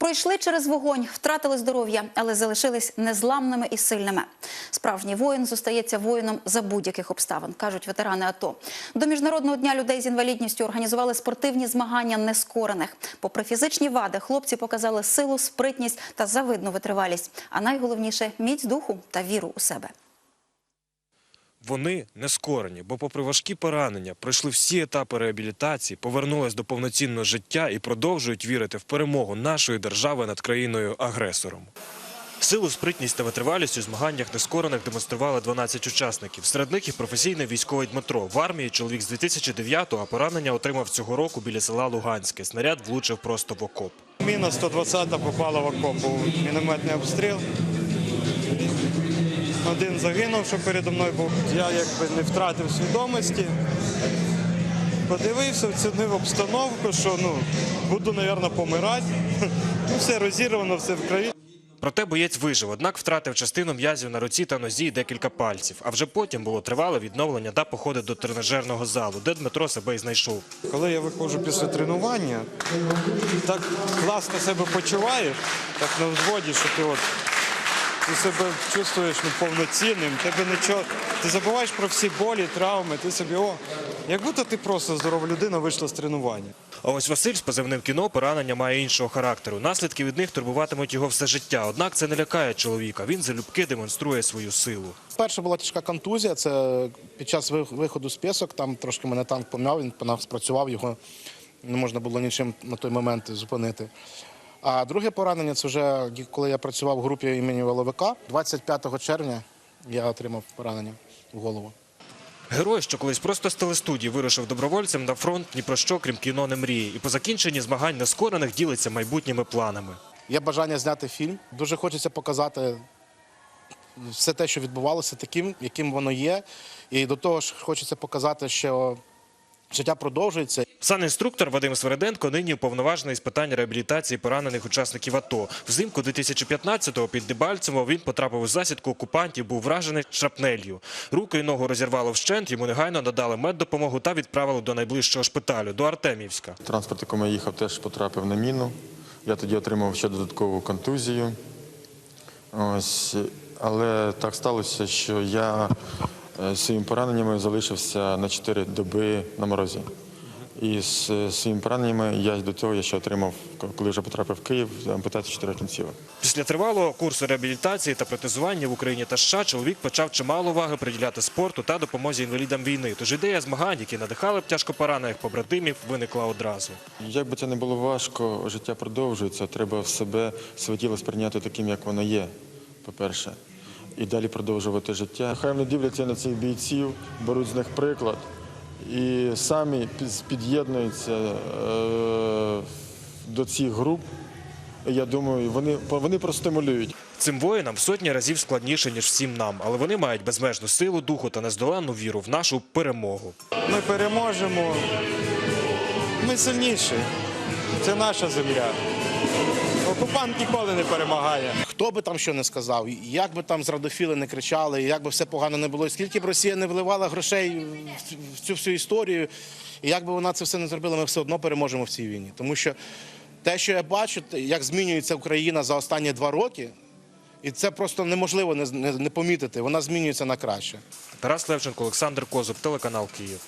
Пройшли через вогонь, втратили здоров'я, але залишились незламними і сильними. Справжній воїн зостається воїном за будь-яких обставин, кажуть ветерани АТО. До міжнародного дня людей з інвалідністю організували спортивні змагання нескорених. Попри фізичні вади, хлопці показали силу, спритність та завидну витривалість. А найголовніше міць духу та віру у себе. Вони не скорені, бо попри важкі поранення пройшли всі етапи реабілітації, повернулись до повноцінного життя і продовжують вірити в перемогу нашої держави над країною-агресором. Силу, спритність та витривалість у змаганнях нескорених демонстрували 12 учасників. Серед них і професійний військовий Дмитро. В армії чоловік з 2009-го, а поранення отримав цього року біля села Луганське. Снаряд влучив просто в окоп. Міна 120 попала в окоп, був мінометний обстріл. Один загинув, що передо мною був. Я якби не втратив свідомості. Подивився, оцінив обстановку, що ну, буду, мабуть, помирати. Ну, все розірвано, все в крові. Проте боєць вижив, однак втратив частину м'язів на руці та нозі і декілька пальців. А вже потім було тривале відновлення та походи до тренажерного залу, де Дмитро себе і знайшов. Коли я виходжу після тренування, так класно себе почуваєш, так на взводі, що ти от ти себе чувствуєш ну, повноцінним, тебе нічого. Ти забуваєш про всі болі, травми, ти собі, о, як будто ти просто здорова людина вийшла з тренування. А ось Василь з позивним кіно поранення має іншого характеру. Наслідки від них турбуватимуть його все життя. Однак це не лякає чоловіка. Він залюбки демонструє свою силу. Перша була тяжка контузія. Це під час ви- виходу з пісок. Там трошки мене танк пом'яв, він по спрацював, його не можна було нічим на той момент зупинити. А друге поранення це вже коли я працював в групі імені Воловика. 25 червня я отримав поранення в голову. Герой, що колись просто з телестудії вирушив добровольцем на фронт, ні про що, крім кіно, не мріє. І по закінченні змагань нескорених ділиться майбутніми планами. Є бажання зняти фільм. Дуже хочеться показати все те, що відбувалося, таким, яким воно є. І до того ж хочеться показати, що життя продовжується. Санінструктор Вадим Свереденко нині уповноважений з питань реабілітації поранених учасників АТО. Взимку 2015-го під Дебальцево він потрапив у засідку окупантів, був вражений шрапнелью. Руку і ногу розірвало вщент, йому негайно надали меддопомогу та відправили до найближчого шпиталю, до Артемівська. Транспорт, якому я їхав, теж потрапив на міну. Я тоді отримав ще додаткову контузію. Ось. Але так сталося, що я е, своїми пораненнями залишився на 4 доби на морозі. І з е, своїми пораненнями я до того я ще отримав, коли вже потрапив в Київ, ампутацію чотирьох кінцівок. Після тривалого курсу реабілітації та протезування в Україні та США чоловік почав чимало уваги приділяти спорту та допомозі інвалідам війни. Тож ідея змагань, які надихали б тяжко поранених побратимів, виникла одразу. Як би це не було важко, життя продовжується. Треба в себе своє тіло сприйняти таким, як воно є, по-перше, і далі продовжувати життя. Хай вони дивляться на цих бійців, беруть з них приклад і самі під'єднуються е, до цих груп. Я думаю, вони, вони простимулюють. Цим воїнам сотні разів складніше, ніж всім нам, але вони мають безмежну силу духу та нездоланну віру в нашу перемогу. Ми переможемо. Ми сильніші. Це наша земля. Окупант ніколи не перемагає. Хто би там що не сказав, як би там зрадофіли не кричали, як би все погано не було, скільки б Росія не вливала грошей в- цю всю історію, і як би вона це все не зробила, ми все одно переможемо в цій війні. Тому що те, що я бачу, як змінюється Україна за останні два роки, і це просто неможливо не, не, не помітити. Вона змінюється на краще. Тарас Левченко, Олександр Козуб, телеканал Київ.